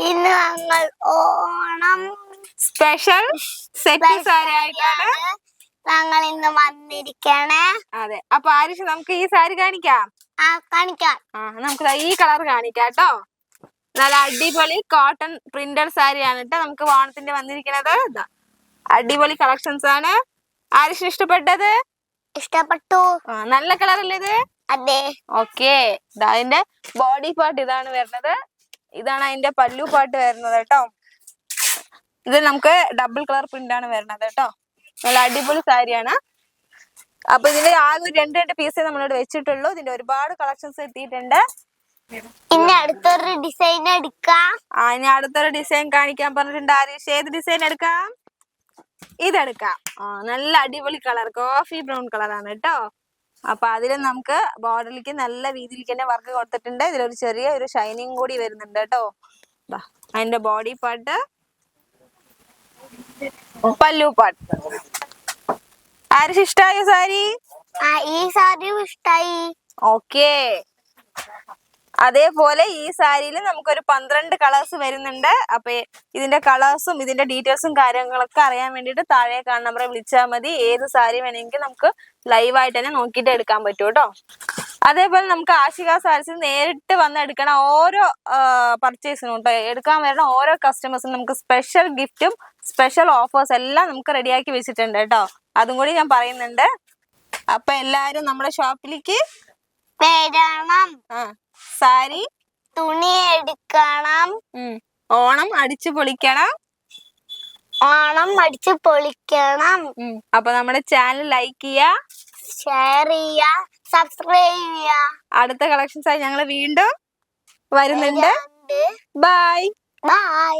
ഞങ്ങൾ Onam special set ഞങ്ങൾ ഇന്ന് വന്നിരിക്കണേ. അതെ. അപ്പൊ ആരിഷ് നമുക്ക് ഈ സാരി കാണിക്കാം. ആ കാണിക്കാം. ആ നമുക്ക് ഈ കളർ കാണിക്കാം കേട്ടോ. നല്ല അടിപൊളി കോട്ടൺ പ്രിന്റഡ് സാരിയാണ് കേട്ടോ നമുക്ക് ഓണത്തിന്റെ വന്നിരിക്കുന്നത്. അടിപൊളി കളക്ഷൻസ് ആണ്. ആരിഷിന് ഇഷ്ടപ്പെട്ടത്? ഇഷ്ടപ്പെട്ടു. നല്ല കളർ അല്ലേ ഇത്? അതെ. ഓക്കെ. അതിന്റെ ബോഡി പാർട്ട് ഇതാണ് വരുന്നത്. ഇതാണ് അതിന്റെ പല്ലു പാട്ട് വരുന്നത് കേട്ടോ. ഇത് നമുക്ക് ഡബിൾ കളർ പ്രിന്റ് ആണ് വരുന്നത് കേട്ടോ. നല്ല അടിപൊളി സാരിയാണ്. അപ്പൊ ഇതിന്റെ ആകെ രണ്ട് രണ്ട് പീസേ നമ്മളിവിടെ വെച്ചിട്ടുള്ളൂ. ഇതിന്റെ ഒരുപാട് കളക്ഷൻസ് എത്തിയിട്ടുണ്ട് ഇനി അടുത്തൊരു ഡിസൈൻ എടുക്കാം. ആ ഇനി അടുത്തൊരു ഡിസൈൻ കാണിക്കാൻ പറഞ്ഞിട്ടുണ്ട്. ആരീഷ് ഏത് ഡിസൈൻ എടുക്കാം? ഇതെടുക്കാം. നല്ല അടിപൊളി കളർ. കോഫി ബ്രൗൺ കളറാണ് കേട്ടോ. അപ്പൊ അതിൽ നമുക്ക് ബോർഡറിലേക്ക് നല്ല രീതിയിലേക്ക് തന്നെ വർക്ക് കൊടുത്തിട്ടുണ്ട്. ഇതിലൊരു ചെറിയ ഒരു ഷൈനിങ് കൂടി വരുന്നുണ്ട് കേട്ടോ. അതിന്റെ ബോഡി പാർട്ട് പല്ലു പാർട്ട് ആരും ഇഷ്ടായോ സാരി? ഈ സാരി ഇഷ്ടായി. ഓക്കേ അതേപോലെ ഈ സാരിയിൽ നമുക്കൊരു പന്ത്രണ്ട് കളേഴ്സ് വരുന്നുണ്ട്. അപ്പൊ ഇതിന്റെ കളേഴ്സും ഇതിന്റെ ഡീറ്റെയിൽസും കാര്യങ്ങളൊക്കെ അറിയാൻ വേണ്ടിയിട്ട് താഴെ കാണുന്ന നമ്പറെ വിളിച്ചാൽ മതി. ഏത് സാരി വേണമെങ്കിൽ നമുക്ക് ലൈവ് ആയിട്ട് തന്നെ നോക്കിയിട്ട് എടുക്കാൻ പറ്റും കേട്ടോ. അതേപോലെ നമുക്ക് ആശിക സാരീസ് നേരിട്ട് വന്ന് എടുക്കണ ഓരോ പർച്ചേസിനും കേട്ടോ എടുക്കാൻ വരുന്ന ഓരോ കസ്റ്റമേഴ്സിനും നമുക്ക് സ്പെഷ്യൽ ഗിഫ്റ്റും സ്പെഷ്യൽ ഓഫേഴ്സ് എല്ലാം നമുക്ക് റെഡിയാക്കി വെച്ചിട്ടുണ്ട് കേട്ടോ. അതും കൂടി ഞാൻ പറയുന്നുണ്ട്. അപ്പൊ എല്ലാരും നമ്മുടെ ഷോപ്പിലേക്ക് വരണം. ആ. സാരി. തുണി എടുക്കണം. ഓണം അടിച്ചു പൊളിക്കണം. ഓണം അടിച്ചു പൊളിക്കണം. അപ്പൊ നമ്മുടെ ചാനൽ ലൈക്ക് ചെയ്യാ ഷെയർ ചെയ്യ സബ്സ്ക്രൈബ് ചെയ്യ അടുത്ത കളക്ഷൻസ് ആയി ഞങ്ങൾ വീണ്ടും വരുന്നുണ്ട്. Bye bye